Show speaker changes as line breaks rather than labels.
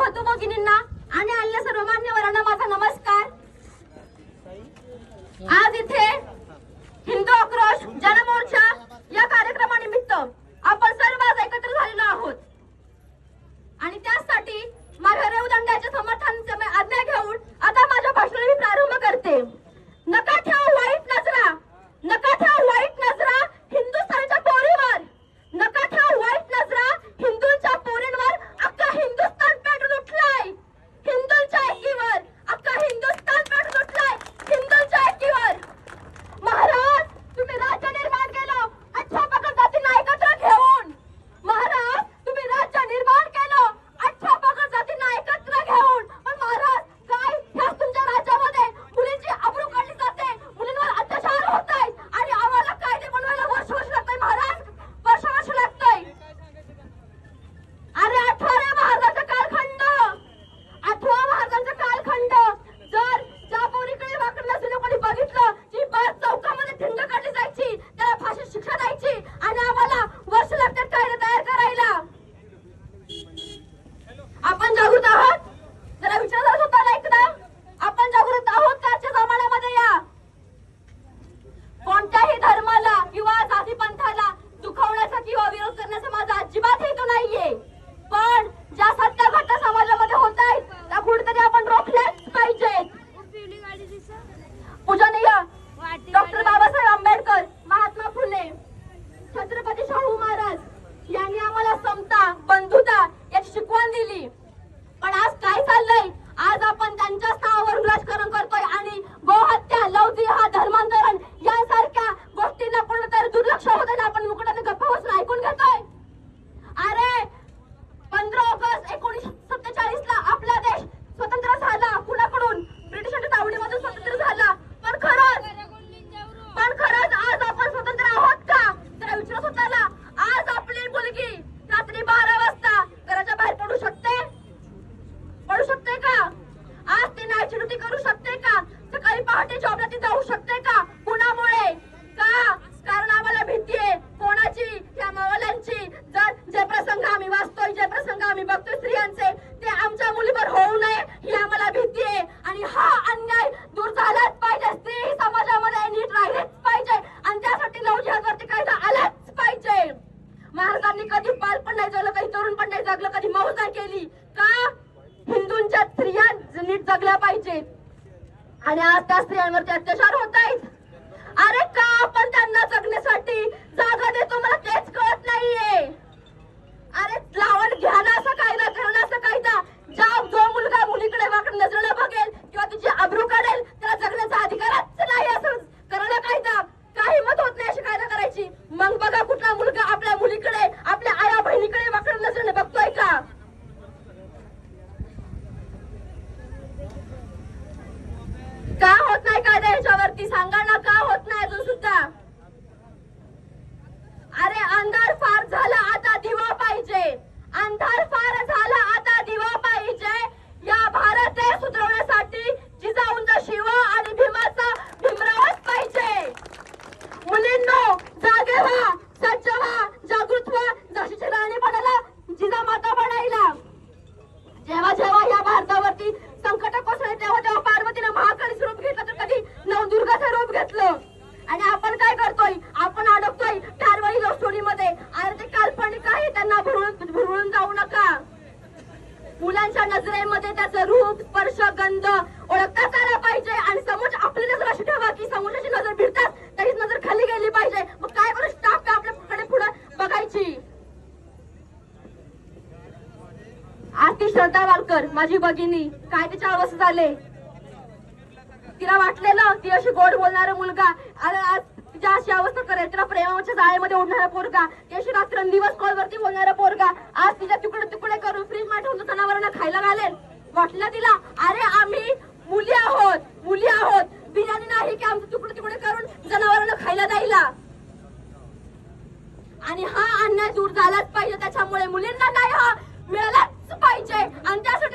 भतू भगिनींना आणि अन्य सर्व मान्यवरांना माझा नमस्कार. आज इथे हिंदू आक्रोश जनमोर्चा या कार्यक्रमानिमित्त आपण सर्व आज एकत्र झालेलो आहोत. आणि त्यासाठी माझ्या रेवदंडाच्या समर्थनाचे आज्ञा घेऊन आता माझ्या भाषणाला प्रारंभ करते. माझा अजिबात हेतू नाहीये. पण ज्या सत्य घटना समाजामध्ये होत आहेत त्या कुठेतरी आपण रोखल्याच पाहिजेत. पूजनीय डॉक्टर बाबासाहेब आंबेडकर महात्मा फुले छत्रपती शाहू महाराज यांनी आम्हाला समता बंधुता याची शिकवण दिली. पण आज काय चाललंय? आज आपण त्यांच्या नावावर राजकारण करतोय आणि गोहत्या लवती केली का? हिंदूंच्या स्त्रिया नीट जगल्या पाहिजेत. आणि आज त्या स्त्रियांवरती अत्याचार होत आहेत. अरे का आपण त्यांना जगण्यासाठी जागा महिलांच्या नजरेमध्ये त्याचं रूप स्पर्श गंध ओळखताच आला पाहिजे आणि समोर आपली नजर अशी ठेवा की समोरची नजर भिडताच त्याची नजर खाली गेली पाहिजे. मग काय करू स्टाफ आपल्याकडे पुढे बघायची? आरती श्रद्धा वालकर माझी भगिनी काय तिच्या अवस्था झाले तिला वाटलेलं ती अशी गोड बोलणारा मुलगा आज तुमच्या अशी अवस्था करेल. तुला प्रेमाच्या जाळ्यामध्ये ओढणारा पोरगा त्याशी रात्र दिवस कॉलवरती बोलणारा पोरगा आज तिच्या तुकडे तुकडे करून फ्रीजमध्ये जनावरांना खायला घालेल. वाटलं तिला अरे आम्ही मुली आहोत मुली आहोत. बिर्याणी नाही की आमचे तुकडे तुकडे करून जनावरांना खायला द्यायला. आणि हा अन्याय दूर झालाच पाहिजे त्याच्यामुळे मुलींना काय हो? हा? मिळालाच पाहिजे. आणि त्यासाठी